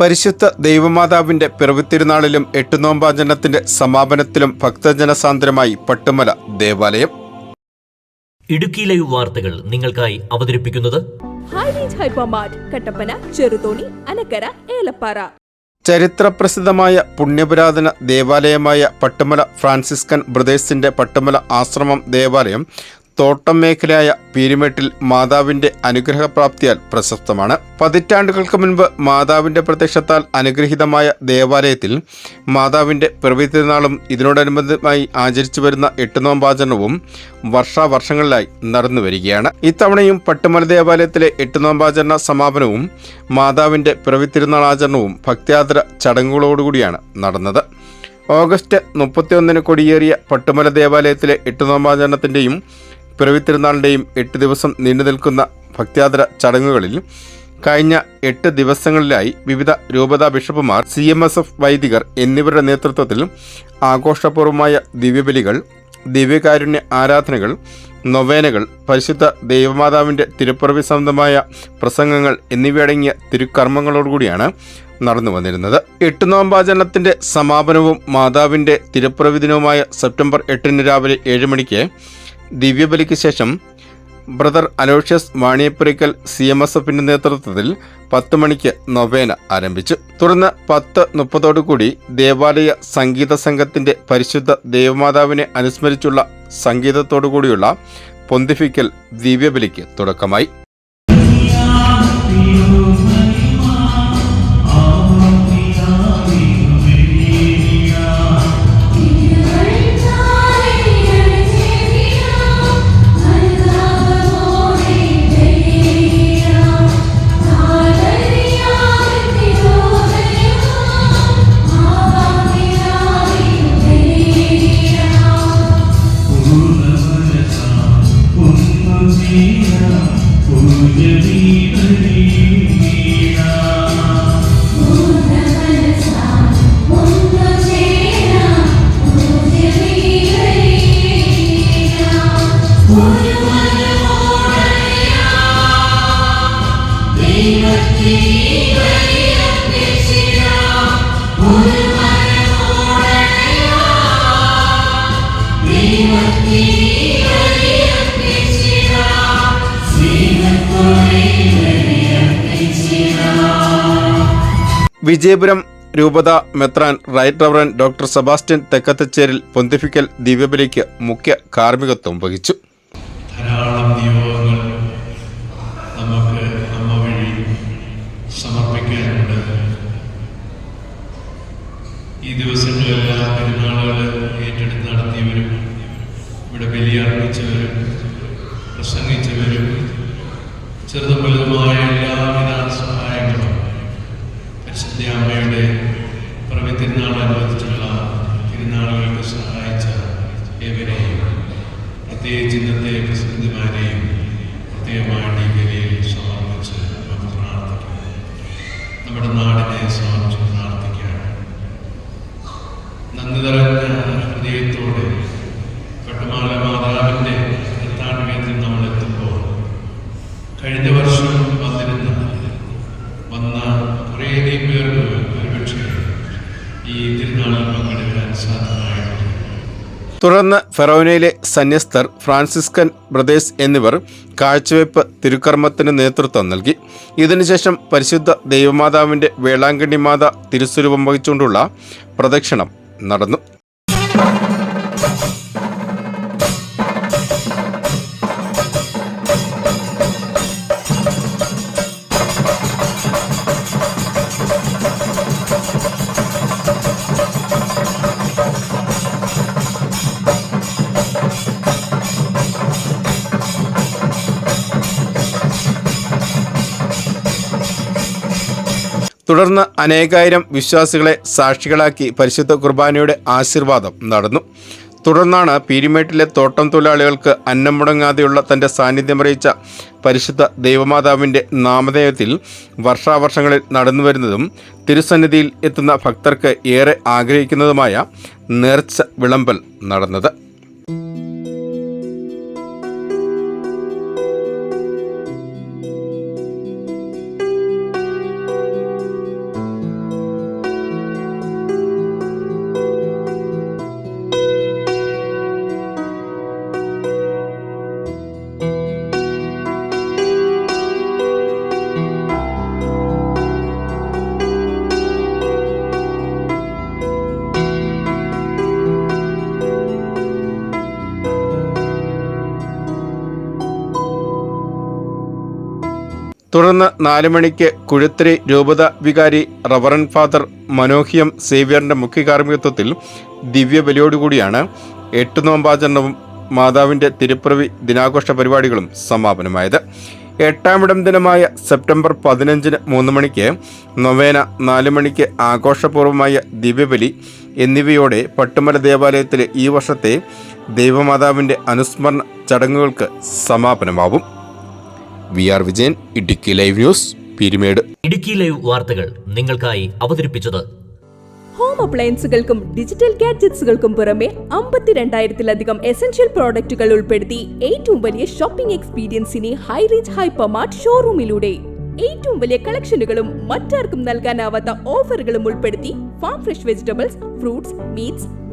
പരിശുദ്ധ ദൈവമാതാവിന്റെ പിറവിത്തിരുനാളിലും എട്ടുനോമ്പാചരണത്തിന്റെ സമാപനത്തിലും ഭക്തജനസാന്ദ്രമായി പട്ടുമല ദേവാലയം. ഇടുക്കി ലൈവ് വാർത്തകൾ നിങ്ങൾക്കായി അവതരിപ്പിക്കുന്നത് കട്ടപ്പന ചെറുതോണി അനക്കര ഏലപ്പാറ. ചരിത്രപ്രസിദ്ധമായ പുണ്യപുരാതന ദേവാലയമായ പട്ടുമല ഫ്രാൻസിസ്കൻ ബ്രദേഴ്സിന്റെ പട്ടുമല ആശ്രമം ദേവാലയം തോട്ടം മേഖലയായ പീരുമേട്ടിൽ മാതാവിന്റെ അനുഗ്രഹപ്രാപ്തിയാൽ പ്രശസ്തമാണ്. പതിറ്റാണ്ടുകൾക്ക് മുൻപ് മാതാവിന്റെ പ്രത്യക്ഷത്താൽ അനുഗ്രഹീതമായ ദേവാലയത്തിൽ മാതാവിന്റെ പിറവി തിരുനാളും ഇതിനോടനുബന്ധമായി ആചരിച്ചു വരുന്ന എട്ടുനോമ്പാചരണവും വർഷാവർഷങ്ങളിലായി നടന്നു വരികയാണ്. ഇത്തവണയും പട്ടുമല ദേവാലയത്തിലെ എട്ടുനോമ്പാചരണ സമാപനവും മാതാവിന്റെ പിറവി ആചരണവും ഭക്തിയാദര ചടങ്ങുകളോടുകൂടിയാണ് നടന്നത്. ഓഗസ്റ്റ് മുപ്പത്തിയൊന്നിന് കൊടിയേറിയ പട്ടുമല ദേവാലയത്തിലെ എട്ടുനോമ്പാചരണത്തിന്റെയും പിറവിത്തിരുന്നാളിന്റെയും എട്ട് ദിവസം നീണ്ടു നിൽക്കുന്ന ഭക്ത്യാതര ചടങ്ങുകളിൽ കഴിഞ്ഞ എട്ട് ദിവസങ്ങളിലായി വിവിധ രൂപതാ ബിഷപ്പുമാർ സി എം എസ് എഫ് വൈദികർ എന്നിവരുടെ നേതൃത്വത്തിൽ ആഘോഷപൂർവമായ ദിവ്യബലികൾ ദിവ്യകാരുണ്യ ആരാധനകൾ നൊവേനകൾ പരിശുദ്ധ ദൈവമാതാവിന്റെ തിരുപ്പിറവി സംബന്ധമായ പ്രസംഗങ്ങൾ എന്നിവയടങ്ങിയ തിരുക്കർമ്മങ്ങളോടുകൂടിയാണ് നടന്നു വന്നിരുന്നത്. എട്ട് നോമ്പാചരണത്തിന്റെ സമാപനവും മാതാവിന്റെ തിരുപ്പിറവി ദിനവുമായ സെപ്റ്റംബർ എട്ടിന് രാവിലെ ഏഴ് മണിക്ക് ദിവ്യബലിക്ക് ശേഷം brother Aloysius Vaniyapurackal C M S എഫിന്റെ നേതൃത്വത്തിൽ പത്ത് മണിക്ക് നൊവേന ആരംഭിച്ചു. തുടർന്ന് പത്ത് മുപ്പതോടുകൂടി ദേവാലയ സംഗീത സംഘത്തിന്റെ പരിശുദ്ധ ദേവമാതാവിനെ അനുസ്മരിച്ചുള്ള സംഗീതത്തോടുകൂടിയുള്ള പൊന്തിഫിക്കൽ ദിവ്യബലിക്ക് തുടക്കമായി. വിജയപുരം രൂപത മെത്രാൻ right reverend doctor Sebastian Thekkethecheril pontifical ദിവ്യബലിക്ക് മുഖ്യ കാർമ്മികത്വം വഹിച്ചു. ധാരാളം നിയോഗങ്ങൾ നമുക്ക് അമ്മ സമർപ്പിക്കാനുണ്ട്. ഈ ദിവസങ്ങളെല്ലാം പെരുന്നാളുകൾ ഏറ്റെടുത്ത് നടത്തിയവരും ഇവിടെ ബലിയർപ്പിച്ചവരും പ്രസംഗിച്ചവരും ചെറുതും വലുതുമായ എല്ലാവിധ സഹായങ്ങളും പരിശുദ്ധ അമ്മയുടെ തിരുനാളനുബന്ധിച്ചുള്ള തിരുനാളുകൾക്ക് സഹായിച്ച ഏവരെയും പ്രത്യേകിച്ച് ഇന്നത്തെ പ്രസിഡന്റുമാരെയും പ്രത്യേകമായ ഈ ബലിയിൽ സമർപ്പിച്ച് നമുക്ക് പ്രാർത്ഥിക്കാം. നമ്മുടെ നാടിനെ സമർപ്പിച്ച് പ്രാർത്ഥിക്കാം. നന്ദി നിറഞ്ഞ ഹൃദയത്തോടെ കട്ടുമാല മാതാവിന്റെ ഈ തുടർന്ന് ഫെറോനയിലെ സന്യസ്തർ ഫ്രാൻസിസ്കൻ ബ്രദേഴ്സ് എന്നിവർ കാഴ്ചവെപ്പ് തിരുക്കർമ്മത്തിന് നേതൃത്വം നൽകി. ഇതിനുശേഷം പരിശുദ്ധ ദൈവമാതാവിന്റെ വേളാങ്കണ്ണി മാത തിരുസ്വരൂപം വഹിച്ചുകൊണ്ടുള്ള പ്രദക്ഷിണം നടന്നു. തുടർന്ന് അനേകായിരം വിശ്വാസികളെ സാക്ഷികളാക്കി പരിശുദ്ധ കുർബാനയുടെ ആശീർവാദം നടന്നു. തുടർന്നാണ് പീരിമേട്ടിലെ തോട്ടം തൊഴിലാളികൾക്ക് അന്നം മുടങ്ങാതെയുള്ള തന്റെ സാന്നിധ്യം അറിയിച്ച പരിശുദ്ധ ദൈവമാതാവിന്റെ നാമധേയത്തിൽ വർഷാവർഷങ്ങളിൽ നടന്നുവരുന്നതും തിരുസന്നിധിയിൽ എത്തുന്ന ഭക്തർക്ക് ഏറെ ആഗ്രഹിക്കുന്നതുമായ നേർച്ച വിളമ്പൽ നടന്നത്. തുടർന്ന് നാല് മണിക്ക് കുഴുത്തിരി രൂപത വികാരി റവറൻ ഫാദർ മനോഹിയം സേവ്യറിന്റെ മുഖ്യ കാർമ്മികത്വത്തിൽ ദിവ്യബലിയോടുകൂടിയാണ് എട്ട് നോമ്പാചരണവും മാതാവിന്റെ തിരുപ്പിറവി ദിനാഘോഷ പരിപാടികളും സമാപനമായത്. എട്ടാമിടം ദിനമായ സെപ്റ്റംബർ പതിനഞ്ചിന് മൂന്ന് മണിക്ക് നൊവേന നാല് മണിക്ക് ആഘോഷപൂർവമായ ദിവ്യബലി എന്നിവയോടെ പട്ടുമല ദേവാലയത്തിലെ ഈ വർഷത്തെ ദൈവമാതാവിന്റെ അനുസ്മരണ ചടങ്ങുകൾക്ക് സമാപനമാവും. V R Vijayan Idukki live news Peermade. Idukki live വാർത്തകൾ നിങ്ങൾക്കായി അവതരിപ്പിച്ചത് ഹോം അപ്ലയൻസുകൾക്കും ഡിജിറ്റൽ ഗാഡ്ജറ്റ്സുകൾക്കും പുറമെ അമ്പത്തിരണ്ടായിരത്തിലധികം എസൻഷ്യൽ പ്രോഡക്റ്റുകൾ ഉൾപ്പെടുത്തി ഏറ്റവും വലിയ ഷോപ്പിംഗ് എക്സ്പീരിയൻസിനെ ഹൈ റീച്ച് ഹൈപ്പർമാർട്ട് ഷോറൂമിലൂടെ ഏറ്റവും വലിയ കളക്ഷനുകളും മറ്റാർക്കും നൽകാനാവാത്ത ഓഫറുകളും ഉൾപ്പെടുത്തി farm fresh vegetables fruits meats